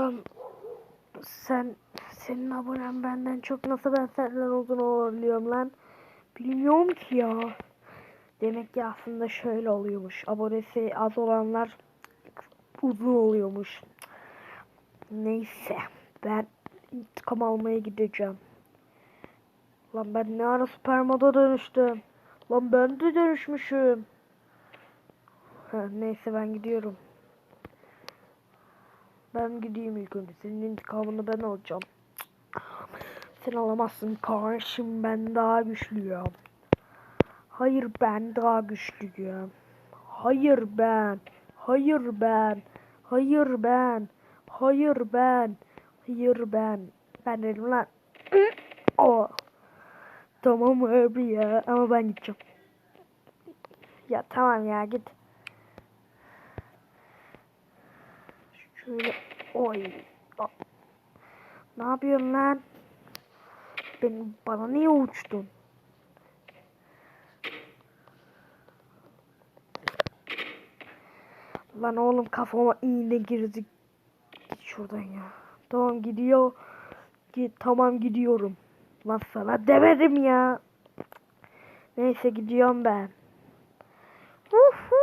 Lan sen senin abonen benden çok nasıl ben senden uzun olabiliyorum lan? Bilmiyorum ki ya. Demek ki aslında şöyle oluyormuş. Abonesi az olanlar uzun oluyormuş. Neyse. Ben intikam almaya gideceğim. Lan ben ne ara spermada dönüştüm. Lan ben de dönüşmüşüm. Ha, neyse ben gidiyorum. Ben gideyim ilk önce. Senin intikamını ben alacağım. Sen alamazsın kardeşim. Ben daha güçlüyüm. Hayır ben daha güçlüyüm. Hayır ben. Hayır ben. Hayır ben. Hayır ben. Hayır ben. Ben dedim lan. o. Tamam abi ya. Ama ben gideceğim. Ya tamam ya git. Şöyle oy. Aa. Ne yapıyorsun lan? Benim bana niye uçtun? Lan oğlum kafama iğne girdi. Git şuradan ya. Tamam gidiyor. Git tamam gidiyorum. Lan sana demedim ya. Neyse gidiyorum ben. Uhu.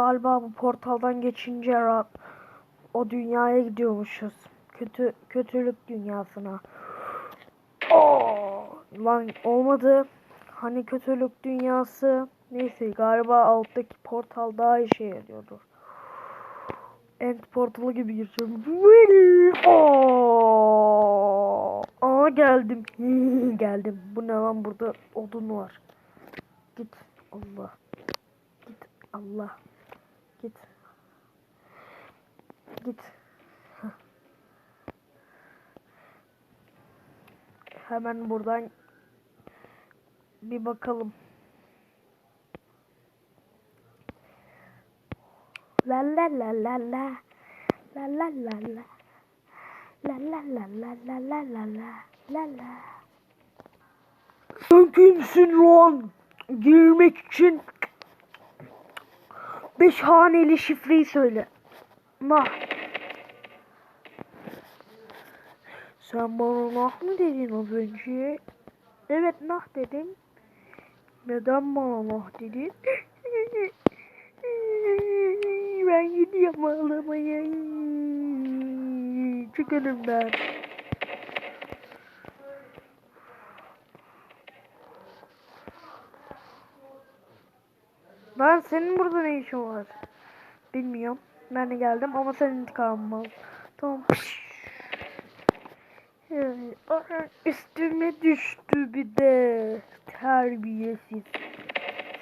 Galiba bu portaldan geçince ra- o dünyaya gidiyormuşuz. Kötü kötülük dünyasına. Oo, lan olmadı. Hani kötülük dünyası. Neyse galiba alttaki portal daha işe yarıyordur. End portalı gibi gireceğim. Oo, Aa geldim. geldim. Bu ne lan burada odun var. Git Allah. Git Allah. Git. Git. Hemen buradan bir bakalım. La la la la la. La la la la. La la la la la la la la. La la. Sen kimsin lan? Girmek için beş haneli şifreyi söyle. Nah. Sen bana nah mı dedin az önce? Evet nah dedim. Neden bana nah dedin? ben gidiyorum ağlamaya. Çık önümden. Lan senin burada ne işin var? Bilmiyorum. Ben de geldim ama senin intikamın al. Tamam. Aha, üstüme düştü bir de. Terbiyesiz.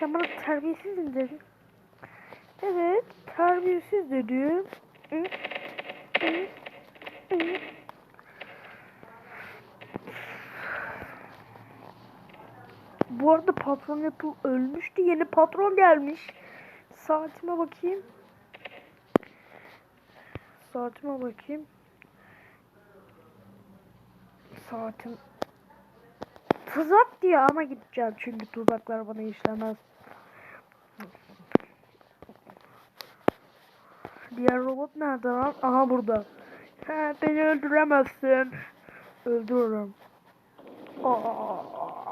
Sen bana terbiyesiz dedin? Evet, terbiyesiz dedim. Bu arada patron Apple ölmüştü. Yeni patron gelmiş. Saatime bakayım. Saatime bakayım. Saatim tuzak diyor ama gideceğim çünkü tuzaklar bana işlemez. Diğer robot nerede lan? Aha burada. He, beni öldüremezsin. Öldürürüm. Aa.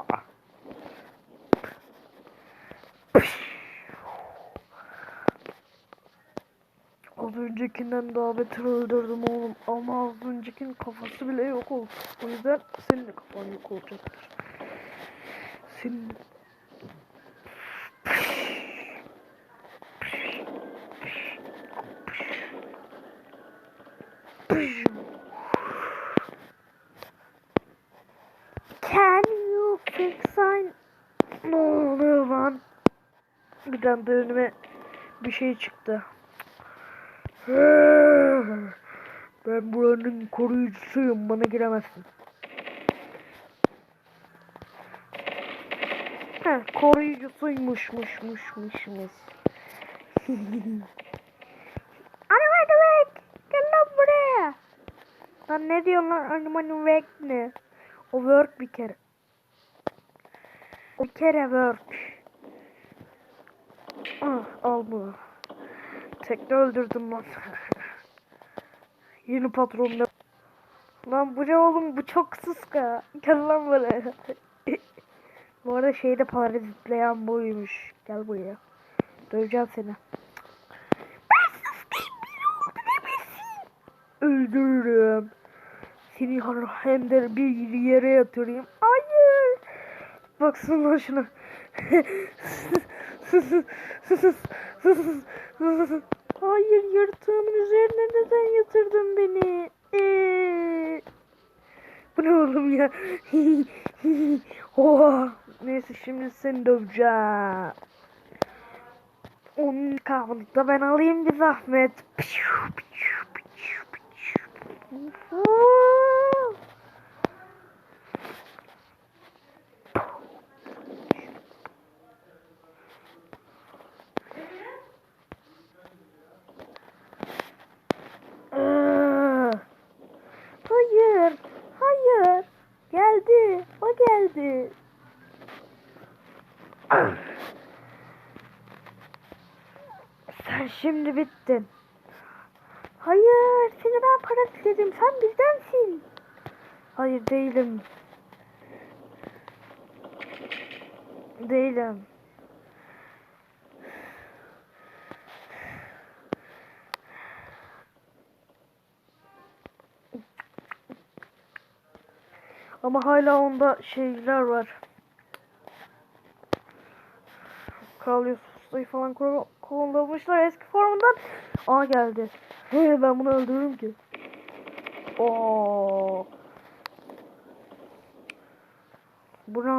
Az öncekinden daha beter öldürdüm oğlum. Ama az öncekinin kafası bile yok oldu. O yüzden senin de kafan yok olacaktır. Senin... Can you fix sign? Ne oluyor lan? Bir anda önüme bir şey çıktı. Ben buranın koruyucusuyum. Bana giremezsin. Ha, koruyucusuymuşmuşmuşmuşmuş. Animal Wreck! Gel lan buraya! Lan ne diyorsun lan Animal Wreck ne? O work bir kere. O bir kere work. Ah, al bunu. Tekne öldürdüm lan. Yeni patron da. Lan bu ne oğlum bu çok sıska. Gel lan buraya. bu arada şeyde parazitleyen buymuş. Gel buraya. Döveceğim seni. Ben sıskayım. Öldürürüm. Seni hem de bir yere yatırayım. Hayır. Baksana şuna. Hayır yırtığımın üzerine neden yatırdın beni? Ee, bu ne oğlum ya? Oha. Neyse şimdi seni döveceğim. Onun kavunu da ben alayım bir zahmet. Aa, Hayır, hayır. Geldi, o geldi. Sen şimdi bittin. Hayır, seni ben parazitledim. Sen bizdensin. Hayır değilim. Değilim. Ama hala onda şeyler var. Kral Yusuf'u falan kul- kullanmışlar eski formundan. Aa geldi. He, ben bunu öldürürüm ki. Oo. Bu ne?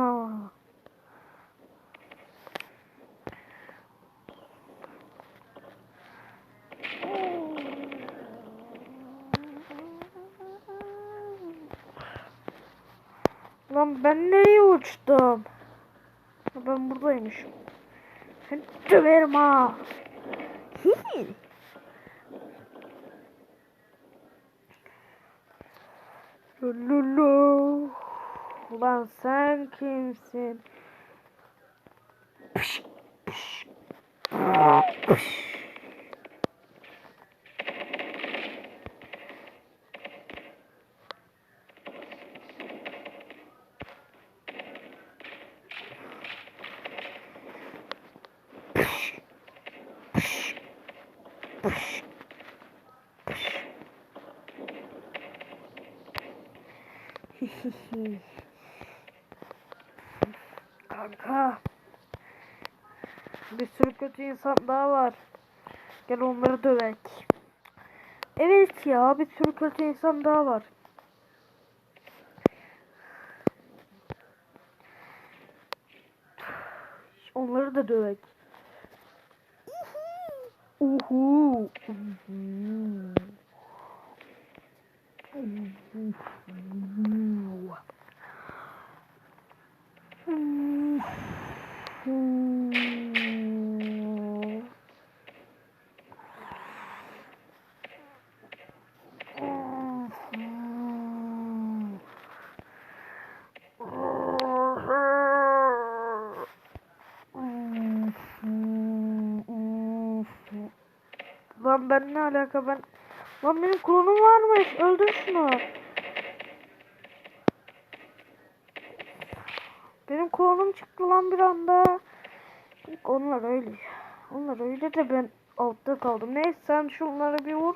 Lan ben nereye uçtum? Ben buradaymışım. Sen döverim ha. Hihi. Lulu. Ulan sen kimsin? Pış, pış. Pış. Kanka. Bir sürü kötü insan daha var. Gel onları dövek. Evet ya bir sürü kötü insan daha var. Onları da dövek. Uhu. Uhu. Uhu. Lan ben ne alaka ben Lan benim klonum varmış öldür şunu. Benim klonum çıktı lan bir anda. Onlar öyle Onlar öyle de ben altta kaldım. Neyse sen şunlara bir vur.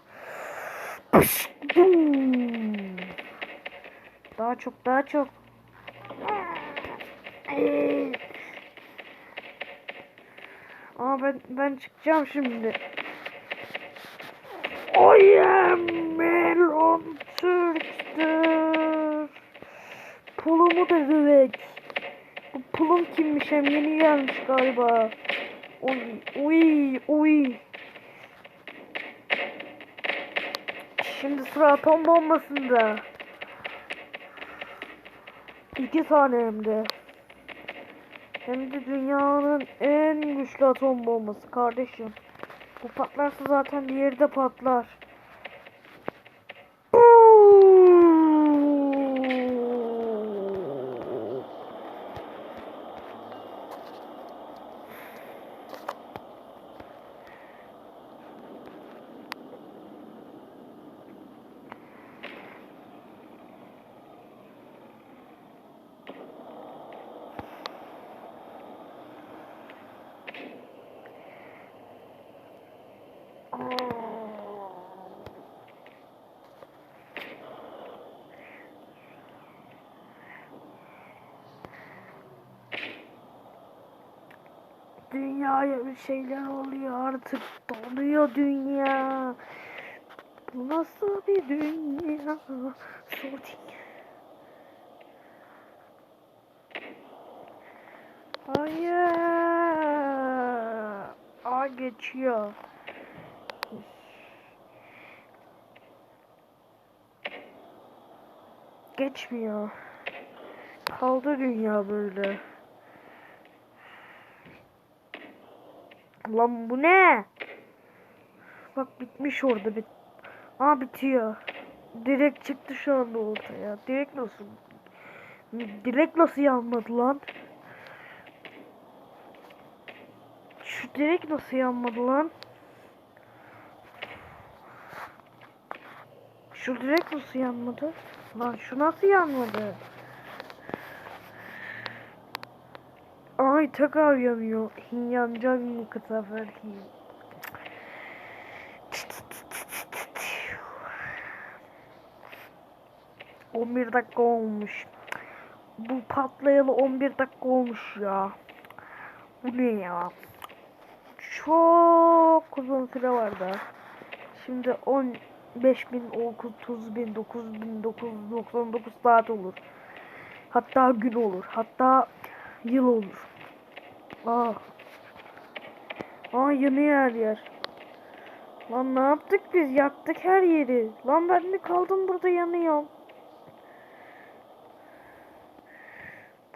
Daha çok daha çok. Aa ben ben çıkacağım şimdi. I am Melon Türk'tür. Pulumu da dövek. Bu pulum kimmiş hem yeni gelmiş galiba. Oy oy oy. Şimdi sıra atom bombasında. İki tane hem de. Hem de dünyanın en güçlü atom bombası kardeşim. Bu patlarsa zaten diğeri de patlar. Dünyaya bir şeyler oluyor artık. Donuyor dünya. Bu nasıl bir dünya? Sorting. Hayır. Aa geçiyor. Geçmiyor. Kaldı dünya böyle. Lan bu ne? Bak bitmiş orada bit. Aa bitiyor. Direkt çıktı şu anda ortaya. Direkt nasıl? Direkt nasıl yanmadı lan? Şu direkt nasıl yanmadı lan? Şu direkt nasıl yanmadı? Lan şu nasıl yanmadı? Ay tekrar yanıyor. Yanacak mı bu sefer ki? 11 dakika olmuş. Bu patlayalı 11 dakika olmuş ya. Bu ne ya? Çok uzun süre vardı. Şimdi 15 bin, 30 bin, 9 bin, 999 saat olur. Hatta gün olur. Hatta yıl olur. Aa. Aa yanıyor her yer. Lan ne yaptık biz? Yaktık her yeri. Lan ben de kaldım burada yanıyorum.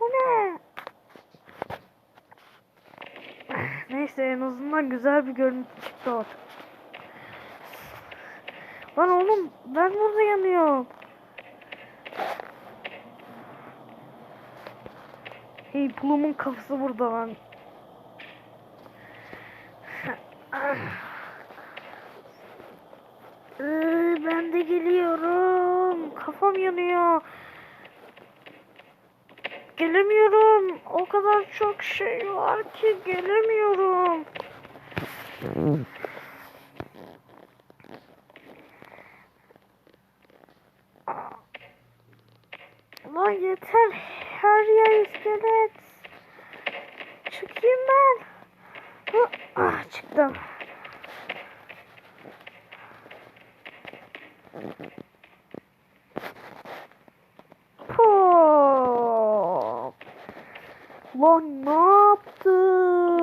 Bu ne? Neyse en azından güzel bir görüntü çıktı ortaya. Lan oğlum ben burada yanıyorum. Hey Plum'un kafası burada lan. Ee, ben de geliyorum. Kafam yanıyor. Gelemiyorum. O kadar çok şey var ki gelemiyorum. Lan yeter. Her yer iskelet. Çıkayım ben. Ah çıktım. Hop. Lan ne yaptın?